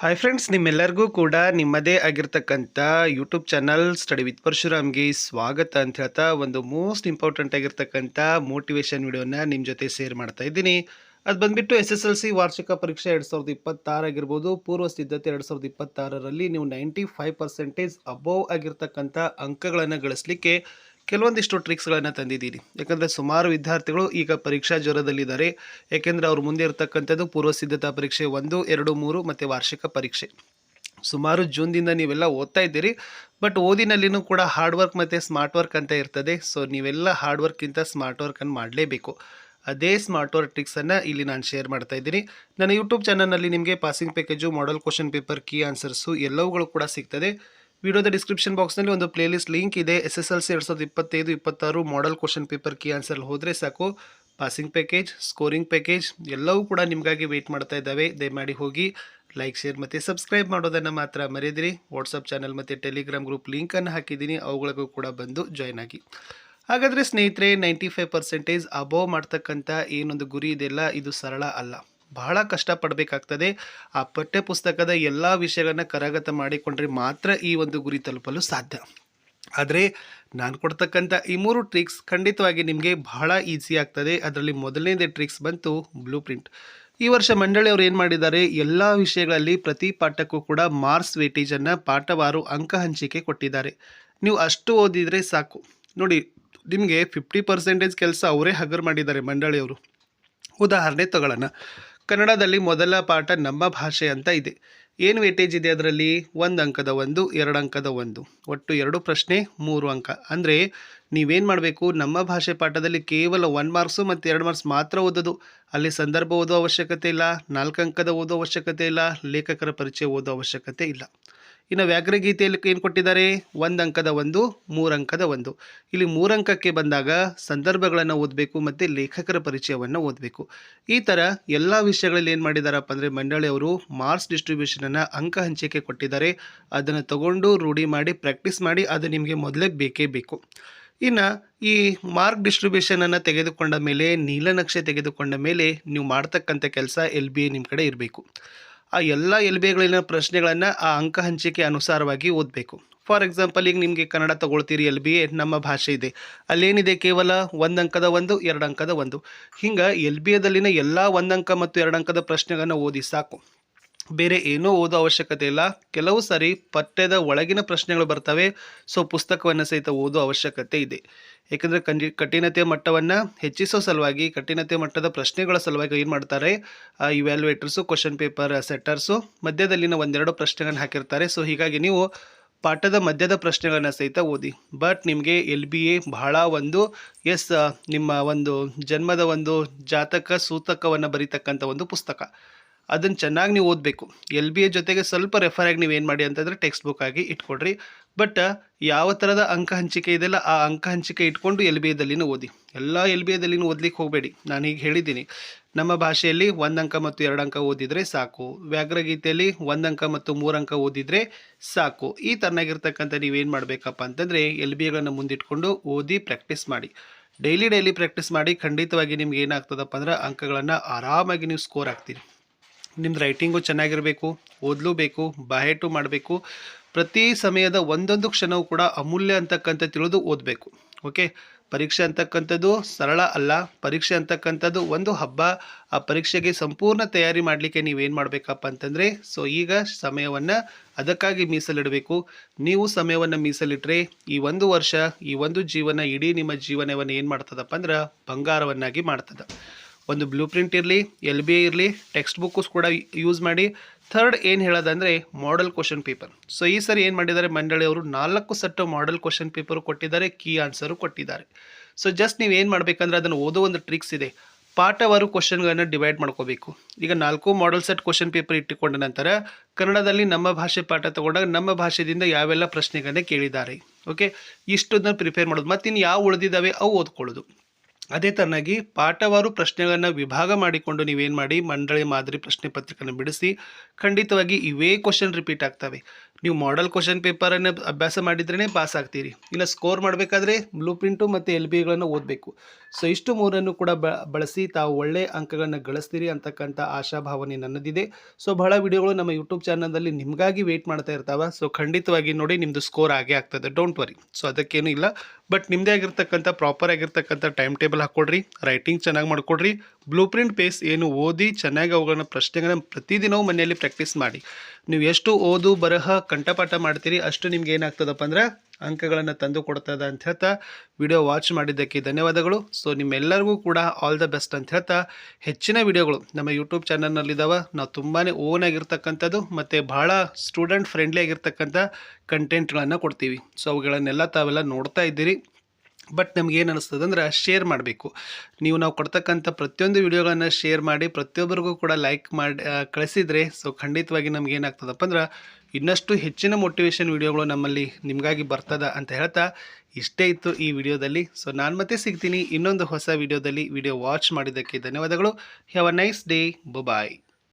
Hi friends ನಿಮ್ಮೆಲ್ಲರಿಗೂ ಕೂಡ ನಿಮ್ಮದೇ ಆಗಿರ್ತಕ್ಕಂಥ ಯೂಟ್ಯೂಬ್ ಚಾನಲ್ ಸ್ಟಡಿ ವಿತ್ ಪರಶುರಾಮ್ಗೆ ಸ್ವಾಗತ ಅಂತ ಹೇಳ್ತಾ ಒಂದು ಮೋಸ್ಟ್ ಇಂಪಾರ್ಟೆಂಟ್ ಆಗಿರ್ತಕ್ಕಂಥ ಮೋಟಿವೇಶನ್ ವಿಡಿಯೋನ ನಿಮ್ಮ ಜೊತೆ ಶೇರ್ ಮಾಡ್ತಾ ಇದ್ದೀನಿ. ಅದು ಬಂದುಬಿಟ್ಟು ಎಸ್ ಎಸ್ ಎಲ್ ಸಿ ವಾರ್ಷಿಕ ಪರೀಕ್ಷೆ ಎರಡು ಸಾವಿರದ ಇಪ್ಪತ್ತಾರಾಗಿರ್ಬೋದು ಪೂರ್ವ ಸಿದ್ಧತೆ ಎರಡು ಸಾವಿರದ ಇಪ್ಪತ್ತಾರರಲ್ಲಿ ನೀವು ನೈಂಟಿ ಫೈವ್ ಪರ್ಸೆಂಟೇಜ್ ಅಬೋವ್ ಆಗಿರ್ತಕ್ಕಂಥ ಅಂಕಗಳನ್ನು ಗಳಿಸಲಿಕ್ಕೆ ಕೆಲವೊಂದಿಷ್ಟು ಟ್ರಿಕ್ಸ್ಗಳನ್ನು ತಂದಿದ್ದೀನಿ ಯಾಕಂದರೆ ಸುಮಾರು ವಿದ್ಯಾರ್ಥಿಗಳು ಈಗ ಪರೀಕ್ಷಾ ಜ್ವರದಲ್ಲಿದ್ದಾರೆ. ಯಾಕೆಂದರೆ ಅವ್ರ ಮುಂದೆ ಇರತಕ್ಕಂಥದ್ದು ಪೂರ್ವ ಸಿದ್ಧತಾ ಪರೀಕ್ಷೆ ಒಂದು, ಎರಡು, ಮೂರು ಮತ್ತು ವಾರ್ಷಿಕ ಪರೀಕ್ಷೆ. ಸುಮಾರು ಜೂನ್ದಿಂದ ನೀವೆಲ್ಲ ಓದ್ತಾ ಇದ್ದೀರಿ. ಬಟ್ ಓದಿನಲ್ಲಿನೂ ಕೂಡ ಹಾರ್ಡ್ ವರ್ಕ್ ಮತ್ತು ಸ್ಮಾರ್ಟ್ ವರ್ಕ್ ಅಂತ ಇರ್ತದೆ. ಸೊ ನೀವೆಲ್ಲ ಹಾರ್ಡ್ ವರ್ಕ್ಗಿಂತ ಸ್ಮಾರ್ಟ್ ವರ್ಕನ್ನು ಮಾಡಲೇಬೇಕು. ಅದೇ ಸ್ಮಾರ್ಟ್ ವರ್ಕ್ ಟ್ರಿಕ್ಸನ್ನು ಇಲ್ಲಿ ನಾನು ಶೇರ್ ಮಾಡ್ತಾ ಇದ್ದೀನಿ. ನನ್ನ ಯೂಟ್ಯೂಬ್ ಚಾನಲ್ನಲ್ಲಿ ನಿಮಗೆ passing package model question paper key answers ಎಲ್ಲವುಗಳು ಕೂಡ ಸಿಗ್ತದೆ. ವಿಡಿಯೋದ ಡಿಸ್ಕ್ರಿಪ್ಷನ್ ಬಾಕ್ಸ್ನಲ್ಲಿ ಒಂದು ಪ್ಲೇಲಿಸ್ಟ್ ಲಿಂಕ್ ಇದೆ. ಎಸ್ ಎಸ್ ಎಲ್ ಸಿ ಎರಡು ಸಾವಿರದ ಇಪ್ಪತ್ತೈದು, ಇಪ್ಪತ್ತಾರು model question paper key answer ಹೋದರೆ ಸಾಕು. ಪಾಸಿಂಗ್ ಪ್ಯಾಕೇಜ್ ಸ್ಕೋರಿಂಗ್ ಪ್ಯಾಕೇಜ್ ಎಲ್ಲವೂ ಕೂಡ ನಿಮಗಾಗಿ ವೆಯ್ಟ್ ಮಾಡ್ತಾ ಇದ್ದಾವೆ. ದಯಮಾಡಿ ಹೋಗಿ ಲೈಕ್ ಶೇರ್ ಮತ್ತು ಸಬ್ಸ್ಕ್ರೈಬ್ ಮಾಡೋದನ್ನು ಮಾತ್ರ ಮರೆಯದಿರಿ. ವಾಟ್ಸಪ್ ಚಾನಲ್ ಮತ್ತು ಟೆಲಿಗ್ರಾಮ್ ಗ್ರೂಪ್ ಲಿಂಕನ್ನು ಹಾಕಿದ್ದೀನಿ. ಅವುಗಳಿಗೂ ಕೂಡ ಬಂದು ಜಾಯ್ನ್ ಆಗಿ. ಹಾಗಾದರೆ ಸ್ನೇಹಿತರೆ ನೈಂಟಿ ಫೈವ್ ಪರ್ಸೆಂಟೇಜ್ ಅಬೋವ್ ಮಾಡ್ತಕ್ಕಂಥ ಏನೊಂದು ಗುರಿ ಇದೆಲ್ಲ ಇದು ಸರಳ ಅಲ್ಲ. ಬಹಳ ಕಷ್ಟಪಡಬೇಕಾಗ್ತದೆ. ಆ ಪಠ್ಯಪುಸ್ತಕದ ಎಲ್ಲ ವಿಷಯಗಳನ್ನು ಕರಗತ ಮಾಡಿಕೊಂಡ್ರೆ ಮಾತ್ರ ಈ ಒಂದು ಗುರಿ ತಲುಪಲು ಸಾಧ್ಯ. ಆದರೆ ನಾನು ಕೊಡ್ತಕ್ಕಂಥ ಈ ಮೂರು ಟ್ರಿಕ್ಸ್ ಖಂಡಿತವಾಗಿ ನಿಮಗೆ ಬಹಳ ಈಸಿ ಆಗ್ತದೆ. ಅದರಲ್ಲಿ ಮೊದಲನೇದೇ ಟ್ರಿಕ್ಸ್ ಬಂತು ಬ್ಲೂ ಪ್ರಿಂಟ್ ಈ ವರ್ಷ ಮಂಡಳಿಯವರು ಏನು ಮಾಡಿದ್ದಾರೆ? ಎಲ್ಲ ವಿಷಯಗಳಲ್ಲಿ ಪ್ರತಿ ಪಾಠಕ್ಕೂ ಕೂಡ ಮಾರ್ಕ್ಸ್ ವೇಟೇಜನ್ನು ಪಾಠವಾರು ಅಂಕ ಹಂಚಿಕೆ ಕೊಟ್ಟಿದ್ದಾರೆ. ನೀವು ಅಷ್ಟು ಓದಿದರೆ ಸಾಕು. ನೋಡಿ, ನಿಮಗೆ ಫಿಫ್ಟಿ ಪರ್ಸೆಂಟೇಜ್ ಕೆಲಸ ಅವರೇ ಹಗರ್ ಮಾಡಿದ್ದಾರೆ ಮಂಡಳಿಯವರು ಉದಾಹರಣೆ ತಗೊಳ್ಳೋಣ. ಕನ್ನಡದಲ್ಲಿ ಮೊದಲ ಪಾಠ ನಮ್ಮ ಭಾಷೆ ಅಂತ ಇದೆ. ಏನು ವೇಟೇಜ್ ಇದೆ ಅದರಲ್ಲಿ? ಒಂದು ಅಂಕದ ಒಂದು, ಎರಡು ಅಂಕದ ಒಂದು. ಒಟ್ಟು ಎರಡು ಪ್ರಶ್ನೆ, ಮೂರು ಅಂಕ. ಅಂದರೆ ನೀವೇನು ಮಾಡಬೇಕು? ನಮ್ಮ ಭಾಷೆ ಪಾಠದಲ್ಲಿ ಕೇವಲ ಒನ್ ಮಾರ್ಕ್ಸು ಮತ್ತು ಎರಡು ಮಾರ್ಕ್ಸ್ ಮಾತ್ರ ಓದೋದು. ಅಲ್ಲಿ ಸಂದರ್ಭ ಓದೋ ಅವಶ್ಯಕತೆ ಇಲ್ಲ, ನಾಲ್ಕು ಅಂಕದ ಓದೋ ಅವಶ್ಯಕತೆ ಇಲ್ಲ, ಲೇಖಕರ ಪರಿಚಯ ಓದೋ ಅವಶ್ಯಕತೆ ಇಲ್ಲ. ಇನ್ನು ವ್ಯಾಘ್ರಗೀತೆಯಲ್ಲಿ ಏನು ಕೊಟ್ಟಿದ್ದಾರೆ? ಒಂದು ಅಂಕದ ಒಂದು ಮೂರು ಅಂಕದ ಒಂದು. ಇಲ್ಲಿ ಮೂರಂಕಕ್ಕೆ ಬಂದಾಗ ಸಂದರ್ಭಗಳನ್ನು ಓದಬೇಕು ಮತ್ತು ಲೇಖಕರ ಪರಿಚಯವನ್ನು ಓದಬೇಕು. ಈ ಥರ ಎಲ್ಲ ವಿಷಯಗಳಲ್ಲಿ ಏನು ಮಾಡಿದಾರಪ್ಪ ಅಂದರೆ ಮಂಡಳಿಯವರು ಮಾರ್ಕ್ಸ್ ಡಿಸ್ಟ್ರಿಬ್ಯೂಷನನ್ನು ಅಂಕ ಹಂಚಿಕೆ ಕೊಟ್ಟಿದ್ದಾರೆ. ಅದನ್ನು ತಗೊಂಡು ರೂಢಿ ಮಾಡಿ ಪ್ರಾಕ್ಟೀಸ್ ಮಾಡಿ ಅದು ನಿಮಗೆ ಮೊದಲೇ ಬೇಕೇ ಬೇಕು. ಇನ್ನು ಈ ಮಾರ್ಕ್ ಡಿಸ್ಟ್ರಿಬ್ಯೂಷನನ್ನು ತೆಗೆದುಕೊಂಡ ಮೇಲೆ, ನೀಲನಕ್ಷೆ ತೆಗೆದುಕೊಂಡ ಮೇಲೆ ನೀವು ಮಾಡ್ತಕ್ಕಂಥ ಕೆಲಸ ಎಲ್ ಬಿ ಎ ನಿಮ್ಮ ಕಡೆ ಇರಬೇಕು. ಆ ಎಲ್ಲ ಎಲ್ ಬಿ ಎಗಳಿನ ಪ್ರಶ್ನೆಗಳನ್ನು ಆ ಅಂಕ ಹಂಚಿಕೆ ಅನುಸಾರವಾಗಿ ಓದಬೇಕು. ಫಾರ್ ಎಕ್ಸಾಂಪಲ್, ಈಗ ನಿಮಗೆ ಕನ್ನಡ ತಗೊಳ್ತೀರಿ ಎಲ್ ಬಿ ಎ ನಮ್ಮ ಭಾಷೆ ಇದೆ. ಅಲ್ಲೇನಿದೆ ಕೇವಲ ಒಂದು ಅಂಕದ ಒಂದು, ಎರಡು ಅಂಕದ ಒಂದು. ಹಿಂಗೆ ಎಲ್ ಬಿ ಎದಲ್ಲಿನ ಎಲ್ಲ ಒಂದು ಅಂಕ ಮತ್ತು ಎರಡು ಅಂಕದ ಪ್ರಶ್ನೆಗಳನ್ನು ಓದಿ ಸಾಕು. ಬೇರೆ ಏನೂ ಓದೋ ಅವಶ್ಯಕತೆ ಇಲ್ಲ. ಕೆಲವು ಸಾರಿ ಪಠ್ಯದ ಒಳಗಿನ ಪ್ರಶ್ನೆಗಳು ಬರ್ತವೆ. ಸೊ, ಪುಸ್ತಕವನ್ನು ಸಹಿತ ಓದೋ ಅವಶ್ಯಕತೆ ಇದೆ. ಏಕೆಂದರೆ ಕಂಜಿ ಕಠಿಣತೆಯ ಮಟ್ಟವನ್ನು ಹೆಚ್ಚಿಸೋ ಸಲುವಾಗಿ ಕಠಿಣತೆ ಮಟ್ಟದ ಪ್ರಶ್ನೆಗಳ ಸಲುವಾಗಿ ಏನು ಮಾಡ್ತಾರೆ? ಇವ್ಯಾಲ್ಯುವೇಟರ್ಸು ಕ್ವಶನ್ ಪೇಪರ್ ಸೆಟ್ಟರ್ಸು ಮಧ್ಯದಲ್ಲಿನ ಒಂದೆರಡು ಪ್ರಶ್ನೆಗಳನ್ನು ಹಾಕಿರ್ತಾರೆ. ಸೊ, ಹೀಗಾಗಿ ನೀವು ಪಾಠದ ಮಧ್ಯದ ಪ್ರಶ್ನೆಗಳನ್ನು ಸಹಿತ ಓದಿ. ಬಟ್ ನಿಮಗೆ ಎಲ್ ಬಿ ಎ ಬಹಳ ಒಂದು, ಎಸ್, ನಿಮ್ಮ ಒಂದು ಜನ್ಮದ ಒಂದು ಜಾತಕ ಸೂತಕವನ್ನು ಬರೀತಕ್ಕಂಥ ಒಂದು ಪುಸ್ತಕ. ಅದನ್ನು ಚೆನ್ನಾಗಿ ನೀವು ಓದಬೇಕು. ಎಲ್ ಬಿ ಎ ಜೊತೆಗೆ ಸ್ವಲ್ಪ ರೆಫರ್ ಆಗಿ ನೀವು ಏನು ಮಾಡಿ ಅಂತಂದರೆ ಟೆಕ್ಸ್ಟ್ ಬುಕ್ ಆಗಿ ಇಟ್ಕೊಡ್ರಿ. ಬಟ್ ಯಾವ ಥರದ ಅಂಕ ಹಂಚಿಕೆ ಇದೆಯಲ್ಲ, ಆ ಅಂಕ ಹಂಚಿಕೆ ಇಟ್ಕೊಂಡು ಎಲ್ ಬಿ ಎದಲ್ಲಿನೂ ಓದಿ. ಎಲ್ಲ ಎಲ್ ಬಿ ಎದಲ್ಲಿನೂ ಓದ್ಲಿಕ್ಕೆ ಹೋಗಬೇಡಿ. ನಾನು ಈಗ ಹೇಳಿದ್ದೀನಿ. ನಮ್ಮ ಭಾಷೆಯಲ್ಲಿ ಒಂದು ಅಂಕ ಮತ್ತು ಎರಡು ಅಂಕ ಓದಿದರೆ ಸಾಕು. ವ್ಯಾಘ್ರಗೀತೆಯಲ್ಲಿ ಒಂದು ಅಂಕ ಮತ್ತು ಮೂರು ಅಂಕ ಓದಿದರೆ ಸಾಕು. ಈ ಥರನಾಗಿರ್ತಕ್ಕಂಥ ನೀವೇನು ಮಾಡಬೇಕಪ್ಪ ಅಂತಂದರೆ ಎಲ್ ಬಿ ಎಗಳನ್ನು ಮುಂದಿಟ್ಕೊಂಡು ಓದಿ ಪ್ರಾಕ್ಟೀಸ್ ಮಾಡಿ. ಡೈಲಿ ಡೈಲಿ ಪ್ರಾಕ್ಟೀಸ್ ಮಾಡಿ ಖಂಡಿತವಾಗಿ ನಿಮ್ಗೆ ಏನಾಗ್ತದಪ್ಪ ಅಂದ್ರೆ ಅಂಕಗಳನ್ನು ಆರಾಮಾಗಿ ನೀವು ಸ್ಕೋರ್ ಆಗ್ತೀರಿ ನಿಮ್ದು ರೈಟಿಂಗು ಚೆನ್ನಾಗಿರಬೇಕು ಓದಲೂ ಬೇಕು ಬಾಯೇಟು ಮಾಡಬೇಕು. ಪ್ರತಿ ಸಮಯದ ಒಂದೊಂದು ಕ್ಷಣವೂ ಕೂಡ ಅಮೂಲ್ಯ ಅಂತಕ್ಕಂಥ ತಿಳಿದು ಓದಬೇಕು. ಓಕೆ ಪರೀಕ್ಷೆ ಅಂತಕ್ಕಂಥದ್ದು ಸರಳ ಅಲ್ಲ. ಪರೀಕ್ಷೆ ಅಂತಕ್ಕಂಥದ್ದು ಒಂದು ಹಬ್ಬ. ಆ ಪರೀಕ್ಷೆಗೆ ಸಂಪೂರ್ಣ ತಯಾರಿ ಮಾಡಲಿಕ್ಕೆ ನೀವೇನು ಮಾಡಬೇಕಪ್ಪ ಅಂತಂದರೆ ಸೊ ಈಗ ಸಮಯವನ್ನು ಅದಕ್ಕಾಗಿ ಮೀಸಲಿಡಬೇಕು. ನೀವು ಸಮಯವನ್ನು ಮೀಸಲಿಟ್ಟರೆ ಈ ಒಂದು ವರ್ಷ, ಈ ಒಂದು ಜೀವನ ಇಡೀ ನಿಮ್ಮ ಜೀವನವನ್ನು ಏನು ಮಾಡ್ತದಪ್ಪ ಅಂದ್ರೆ ಬಂಗಾರವನ್ನಾಗಿ ಮಾಡ್ತದೆ. ಒಂದು ಬ್ಲೂ ಪ್ರಿಂಟ್ ಇರಲಿ ಎಲ್ ಬಿ ಇರಲಿ ಟೆಕ್ಸ್ಟ್ ಬುಕ್ಕು ಕೂಡ ಯೂಸ್ ಮಾಡಿ. ಥರ್ಡ್ ಏನು ಹೇಳೋದಂದರೆ ಮಾಡೆಲ್ ಕ್ವಶನ್ ಪೇಪರ್ ಸೊ ಈ ಸರಿ ಏನು ಮಾಡಿದ್ದಾರೆ ಮಂಡಳಿಯವರು ನಾಲ್ಕು ಸೆಟ್ಟು ಮಾಡೆಲ್ ಕ್ವಶನ್ ಪೇಪರು ಕೊಟ್ಟಿದ್ದಾರೆ ಕೀ ಆನ್ಸರು ಕೊಟ್ಟಿದ್ದಾರೆ. ಸೊ ಜಸ್ಟ್ ನೀವು ಏನು ಮಾಡಬೇಕಂದ್ರೆ, ಅದನ್ನು ಓದೋ ಒಂದು ಟ್ರಿಕ್ಸ್ ಇದೆ. ಪಾಠವಾರು ಕ್ವಶನ್ಗಳನ್ನು ಡಿವೈಡ್ ಮಾಡ್ಕೋಬೇಕು. ಈಗ ನಾಲ್ಕು ಮಾಡೆಲ್ ಸೆಟ್ ಕ್ವಶನ್ ಪೇಪರ್ ಇಟ್ಟುಕೊಂಡ ನಂತರ, ಕನ್ನಡದಲ್ಲಿ ನಮ್ಮ ಭಾಷೆ ಪಾಠ ತಗೊಂಡಾಗ ನಮ್ಮ ಭಾಷೆಯಿಂದ ಯಾವೆಲ್ಲ ಪ್ರಶ್ನೆಗಳನ್ನ ಕೇಳಿದ್ದಾರೆ. ಓಕೆ ಇಷ್ಟನ್ನು ಪ್ರಿಪೇರ್ ಮಾಡೋದು. ಮತ್ತು ಇನ್ನು ಯಾವ ಉಳಿದಿದ್ದಾವೆ ಅವು ಓದ್ಕೊಳ್ಳೋದು. ಅದೇ ತರನಾಗಿ ಪಾಠವಾರು ಪ್ರಶ್ನೆಗಳನ್ನು ವಿಭಾಗ ಮಾಡಿಕೊಂಡು ನೀವೇನು ಮಾಡಿ ಮಂಡಳಿ ಮಾದರಿ ಪ್ರಶ್ನೆ ಪತ್ರಿಕೆಯನ್ನು ಬಿಡಿಸಿ ಖಂಡಿತವಾಗಿ ಇವೇ ಕ್ವಶನ್ ರಿಪೀಟ್ ಆಗ್ತವೆ. ನೀವು ಮಾಡೆಲ್ ಕ್ವಶನ್ ಪೇಪರನ್ನು ಅಭ್ಯಾಸ ಮಾಡಿದ್ರೇ ಪಾಸ್ ಆಗ್ತೀರಿ. ಇಲ್ಲ ಸ್ಕೋರ್ ಮಾಡಬೇಕಾದ್ರೆ ಬ್ಲೂ ಪ್ರಿಂಟು ಮತ್ತು ಎಲ್ ಬಿಗಳನ್ನು ಓದಬೇಕು. ಸೊ ಇಷ್ಟು ಮೂರನ್ನು ಕೂಡ ಬಳಸಿ ತಾವು ಒಳ್ಳೆಯ ಅಂಕಗಳನ್ನು ಗಳಿಸ್ತೀರಿ ಅಂತಕ್ಕಂಥ ಆಶಾಭಾವನೆ ನನ್ನದಿದೆ. ಸೊ ಬಹಳ ವಿಡಿಯೋಗಳು ನಮ್ಮ ಯೂಟ್ಯೂಬ್ ಚಾನಲ್ನಲ್ಲಿ ನಿಮಗಾಗಿ ವೆಯ್ಟ್ ಮಾಡ್ತಾ ಇರ್ತಾವೆ. ಸೊ ಖಂಡಿತವಾಗಿ ನೋಡಿ ನಿಮ್ಮದು ಸ್ಕೋರ್ ಆಗೇ ಆಗ್ತದೆ. ಡೋಂಟ್ ವರಿ ಸೊ ಅದಕ್ಕೇನು ಇಲ್ಲ. ಬಟ್ ನಿಮ್ಮದೇ ಆಗಿರ್ತಕ್ಕಂಥ ಪ್ರಾಪರ್ ಆಗಿರ್ತಕ್ಕಂಥ ಟೈಮ್ ಟೇಬಲ್ ಹಾಕ್ಕೊಡ್ರಿ ರೈಟಿಂಗ್ ಚೆನ್ನಾಗಿ ಮಾಡಿಕೊಡ್ರಿ. ಬ್ಲೂ ಪ್ರಿಂಟ್ ಪೇಸ್ ಏನು ಓದಿ ಚೆನ್ನಾಗಿ ಅವುಗಳನ್ನ ಪ್ರಶ್ನೆಗಳನ್ನ ಪ್ರತಿದಿನವೂ ಮನೆಯಲ್ಲಿ ಪ್ರಾಕ್ಟೀಸ್ ಮಾಡಿ. ನೀವು ಎಷ್ಟು ಓದು, ಬರಹ ಕಂಠಪಾಠ ಮಾಡ್ತೀರಿ, ಅಷ್ಟು ನಿಮ್ಗೆ ಏನಾಗ್ತದಪ್ಪ ಅಂದ್ರೆ ಅಂಕಗಳನ್ನು ತಂದು ಕೊಡ್ತದ ಅಂತ ಹೇಳ್ತಾ ವಿಡಿಯೋ ವಾಚ್ ಮಾಡಿದ್ದಕ್ಕೆ ಧನ್ಯವಾದಗಳು. ಸೊ ನಿಮ್ಮೆಲ್ಲರಿಗೂ ಕೂಡ ಆಲ್ ದ ಬೆಸ್ಟ್ ಅಂತ ಹೇಳ್ತಾ ಹೆಚ್ಚಿನ ವಿಡಿಯೋಗಳು ನಮ್ಮ ಯೂಟ್ಯೂಬ್ ಚಾನಲ್ನಲ್ಲಿದ್ದಾವೆ ನಾವು ತುಂಬಾ ಓನ್ ಆಗಿರ್ತಕ್ಕಂಥದ್ದು ಮತ್ತು ಭಾಳ ಸ್ಟೂಡೆಂಟ್ ಫ್ರೆಂಡ್ಲಿ ಆಗಿರ್ತಕ್ಕಂಥ ಕಂಟೆಂಟ್ಗಳನ್ನು ಕೊಡ್ತೀವಿ. ಸೊ ಅವುಗಳನ್ನೆಲ್ಲ ತಾವೆಲ್ಲ ನೋಡ್ತಾ ಇದ್ದೀರಿ. ಬಟ್ ನಮ್ಗೆ ಏನು ಅನಿಸ್ತದೆ ಅಂದ್ರೆ ಶೇರ್ ಮಾಡಬೇಕು. ನೀವು ನಾವು ಕೊಡ್ತಕ್ಕಂಥ ಪ್ರತಿಯೊಂದು ವಿಡಿಯೋಗಳನ್ನು ಶೇರ್ ಮಾಡಿ ಪ್ರತಿಯೊಬ್ಬರಿಗೂ ಕೂಡ ಲೈಕ್ ಮಾಡಿ ಕಳಿಸಿದರೆ ಸೊ ಖಂಡಿತವಾಗಿ ನಮ್ಗೆ ಏನಾಗ್ತದಪ್ಪ ಅಂದ್ರೆ ಇನ್ನಷ್ಟು ಹೆಚ್ಚಿನ ಮೋಟಿವೇಶನ್ ವಿಡಿಯೋಗಳು ನಮ್ಮಲ್ಲಿ ನಿಮಗಾಗಿ ಬರ್ತದ ಅಂತ ಹೇಳ್ತಾ ಇಷ್ಟೇ ಇತ್ತು ಈ ವಿಡಿಯೋದಲ್ಲಿ ಸೊ ನಾನು ಮತ್ತೆ ಸಿಗ್ತೀನಿ ಇನ್ನೊಂದು ಹೊಸ ವಿಡಿಯೋದಲ್ಲಿ ವಿಡಿಯೋ ವಾಚ್ ಮಾಡಿದ್ದಕ್ಕೆ ಧನ್ಯವಾದಗಳು. Have a nice day bye